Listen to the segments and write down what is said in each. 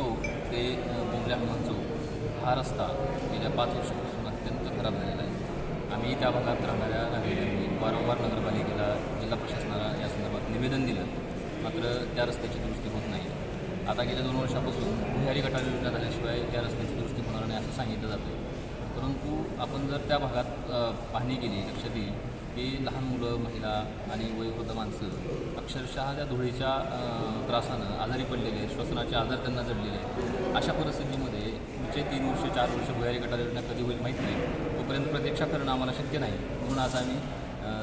चौक ते बोंबल्या हनुमान चौक हा रस्ता गेल्या पाच वर्षापासून अत्यंत खराब झालेला आहे. आम्ही त्या भागात राहणाऱ्या नागरिकांनी वारंवार नगरपालिकेला जिल्हा प्रशासनाला या संदर्भात निवेदन दिलं. मात्र त्या रस्त्याची दुरुस्ती होत नाही. आता गेल्या दोन वर्षापासून भुयारी गटार योजना झाल्याशिवाय त्या रस्त्याची दुरुस्ती होणार नाही असं सांगितलं जातं परंतु आपण जर त्या भागात पाहणी केली लक्षात येईल की लहान मुलं महिला आणि वयोवृद्ध माणसं अक्षरशः त्या धुळीच्या त्रासानं आजारी पडलेले श्वसनाचे आजार त्यांना जडलेले आहेत. अशा परिस्थितीमध्ये पुढचे तीन वर्ष चार वर्ष भुयारी गटार योजना कधी होईल माहीत नाही. तोपर्यंत प्रतीक्षा करणं आम्हाला शक्य नाही. म्हणून आज आम्ही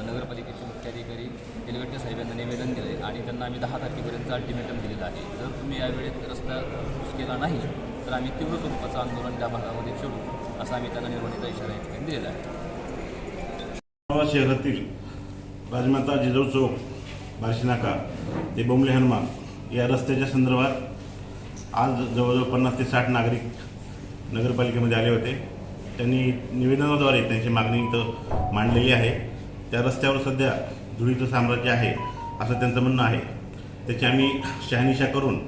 नगरपालिकेचे मुख्याधिकारी तेलगट्टे साहेब यांना निवेदन दिलं आहे आणि त्यांना आम्ही दहा तारखेपर्यंत अल्टिमेटम दिलेलं आहे. जर तुम्ही यावेळेत रस्ता केला नाही तर आम्ही तीव्र स्वरूपाचं आंदोलन त्या भागामध्ये छेडू असा आम्ही त्यांना निर्वहणीचा इशारा या ठिकाणी दिलेला आहे. शहरातील राजमाता जिजाऊ चौक बार्शी नाका ते बोंबले हनुमान. या रस्त्याच्या संदर्भात आज जवळजवळ पन्नास ते साठ नागरिक नगरपालिकेमध्ये आले होते. त्यांनी निवेदनाद्वारे त्यांची मागणी इथं मांडलेली आहे. त्या रस्त्यावर सध्या धुळीचं साम्राज्य आहे असं त्यांचं म्हणणं आहे. त्याची आम्ही शहानिशा करून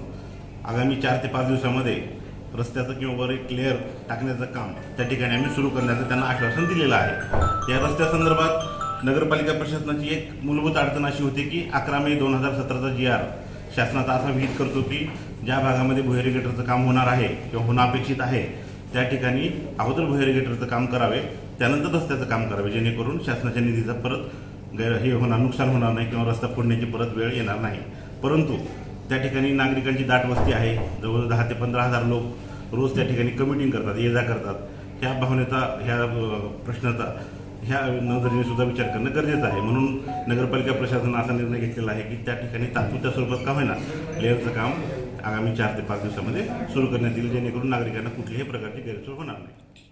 आगामी चार ते पाच दिवसामध्ये रस्त्याचं किंवा वर एक लेअर टाकण्याचं काम त्या ठिकाणी आम्ही सुरू करण्याचं त्यांना आश्वासन दिलेलं आहे. या रस्त्यासंदर्भात नगरपालिका प्रशासनाची एक मूलभूत अडचण अशी होती की अकरा मे दोन हजार सतराचा जी आर शासनाचा असा विहित करतो की ज्या भागामध्ये भुहेरी गेटरचं काम होणार आहे किंवा होणं अपेक्षित आहे त्या ठिकाणी अगोदर भुहेरी गेटरचं काम करावे त्यानंतर रस्त्याचं काम करावे जेणेकरून शासनाच्या निधीचा परत गैर हे होणार नुकसान होणार नाही किंवा रस्ता फोडण्याची परत वेळ येणार नाही. परंतु त्या ठिकाणी नागरिकांची दाट वस्ती आहे जवळजवळ दहा ते पंधरा हजार लोक रोज त्या ठिकाणी कमिटिंग करतात ये जा करतात. ह्या भावनेचा ह्या प्रश्नाचा ह्या नजरेने सुद्धा विचार करणं गरजेचं आहे. म्हणून नगरपालिका प्रशासनानं असा निर्णय घेतलेला आहे की त्या ठिकाणी तात्पुरत्या स्वरूपात का होईना लेअरचं काम आगामी चार ते पाच दिवसामध्ये सुरू करण्यात येईल जेणेकरून नागरिकांना कुठल्याही प्रकारची गैरसोय होणार नाही.